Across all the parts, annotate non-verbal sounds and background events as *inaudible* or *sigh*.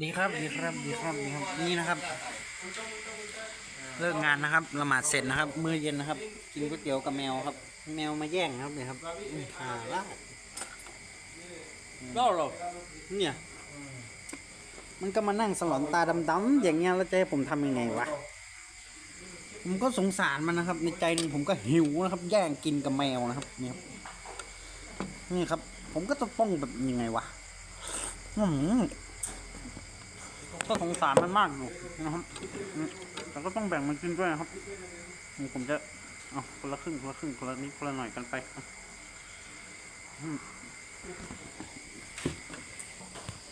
ดีครับดีครับดีครับดีครับนี่นะครับ เลิกงานนะครับละหมาดเสร็จนะครับ มื้อเย็นนะครับ กินก๋วยเตี๋ยวกับแมวครับ แมวมาแย่งครับเนี่ยครับอืมหาล่าเล่าหรอเนี่ย มันก็มานั่งสลอนตาดำๆอย่างเงี้ยแล้วจะให้ผมทำยังไงวะผมก็สงสารมันนะครับ ในใจหนึงผมก็หิวนะครับ แย่งกินกับแมวนะครับเนี่ยครับนี่ครับ ผมก็จะต้องแบบยังไงวะอืม ก็สงสารมันมากอยู่นะครับแต่ก็ต้องแบ่งมันกินด้วยนะครับนี่ผมจะเอาคนละครึ่งคนละครึ่งคนละนิดคนละหน่อยกันไปอืม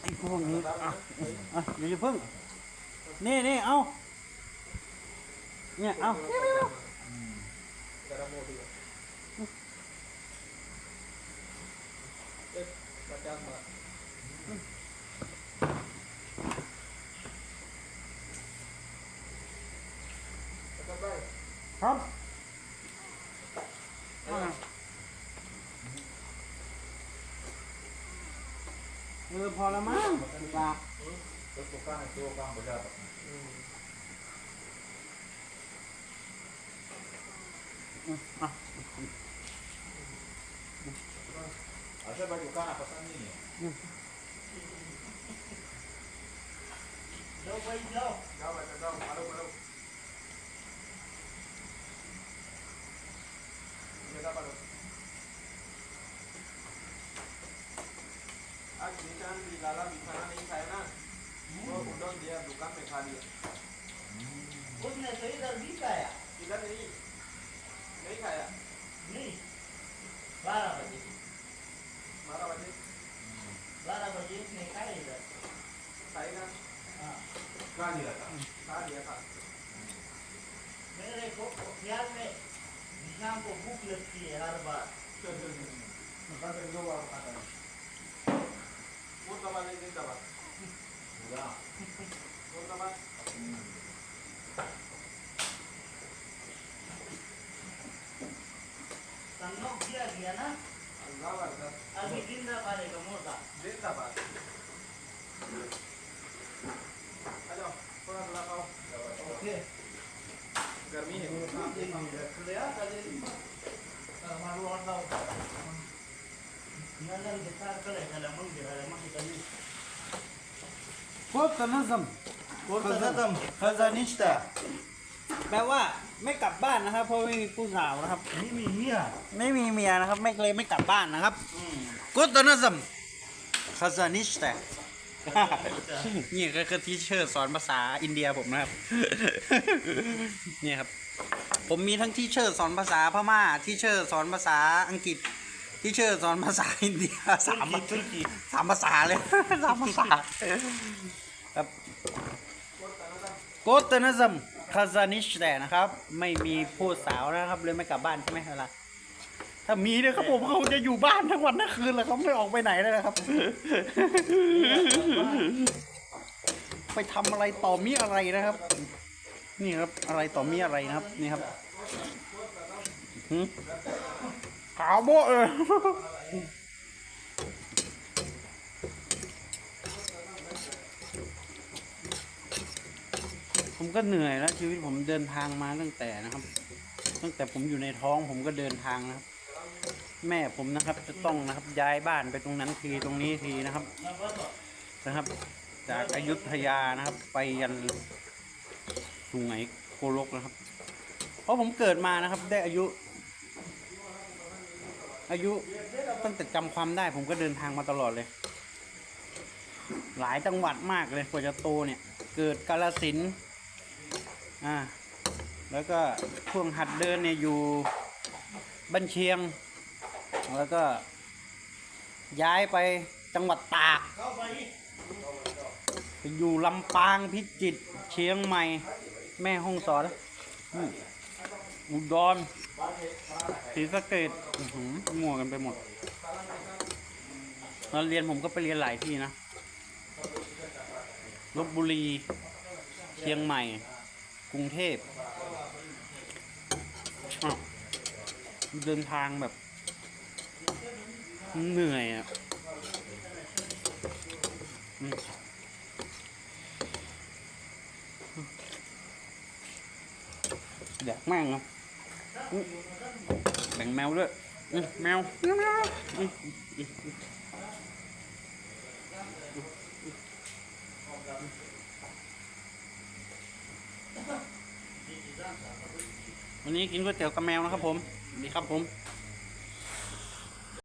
ไอ้พวกนี้อะอะอย่าเพิ่งนี่นี่เอาเนี่ยเอาเนี่ยเนี่ยเนี่ย ครับอะเออพอแล้วมั้งปลาอะ Asal baju kan apa sana ni? Jauh baik jauh. Jauh baik jauh. निशान भी लाला बिछाना नहीं खाया ना। वो उधर दिया दुकान में खा लिया। उसने तो इधर भी खाया। इधर नहीं नहीं खाया। नहीं बारह बजे। बारह बजे? बारह बजे उसने खाया इधर। खाएगा हाँ। खा लिया था। खा लिया था। मेरे को ख्याल में निशान को भूख लगती है हर बार। *laughs* वो नौ दिया गया ना अभी दिन ना पालेगा मोटा दिन ना पाले हेलो थोड़ा थोड़ा खाओ ओके गर्मी है रख लिया कल हमारे और लाओ नजम दिखा कल चला मन दिखा मन कल Korkta nazım. Korkta nazım. Kazan işte. แปลว่าไม่กลับบ้านนะครับ เพราะไม่มีผู้สาวนะครับ ไม่มีเมียไม่มีเมียนะครับ ไม่เลยไม่กลับบ้านนะครับกูตอนนั้สัมคาซานิชแต่นี่ก็คือที่เชิญสอนภาษาอินเดียผมนะครับ นี่ครับ ผมมีทั้งที่เชิดสอนภาษาพม่า ที่เชิดสอนภาษาอังกฤษ ที่เชิดสอนภาษาอินเดียสามภาษาสามภาษาเลยสามภาษาครับโกตนซัม คาซานิสแต่นะครับ ไม่มีผู้สาวนะครับเลยไม่กลับบ้านใช่ไหมเวลาถ้ามีเนี่ยครับผมเขาจะอยู่บ้านทั้งวันทั้งคืนเลยเขาไม่ออกไปไหนเลยนะครับ ไปทำอะไรต่อมีอะไรนะครับ นี่ครับอะไรต่อมีอะไรนะครับ นี่ครับหืมขาวโบ๊ะเลย ผมก็เหนื่อยแล้วชีวิตผมเดินทางมาตั้งแต่นะครับ ตั้งแต่ผมอยู่ในท้องผมก็เดินทางนะครับ แม่ผมนะครับจะต้องนะครับย้ายบ้านไปตรงนั้นทีตรงนี้ทีนะครับนะครับ จากอายุทยานะครับ ไปยันสุไหงโกลกนะครับ เพราะผมเกิดมานะครับ ได้อายุ อายุตั้งแต่จำความได้ ผมก็เดินทางมาตลอดเลย หลายจังหวัดมากเลยกว่าจะโตเนี่ย เกิดกาลสิน อ่าแล้วก็ช่วงหัดเดินเนี่ยอยู่บ้านเชียง แล้วก็ย้ายไปจังหวัดตากไปอยู่ลำปางพิจิตรเชียงใหม่ แม่ห้องสอนอุดรศรีสะเกดมั่วกันไปหมดแล้วเรียนผมก็ไปเรียนหลายที่นะลบบุรี เชียงใหม่ กรุงเทพเดินทางแบบ เหนื่อยอะอยากแมากนะแบ่งแมวด้วยแมวแมว วันนี้กินก๋วยเตี๋ยวกับแมวนะครับผม ดีครับผม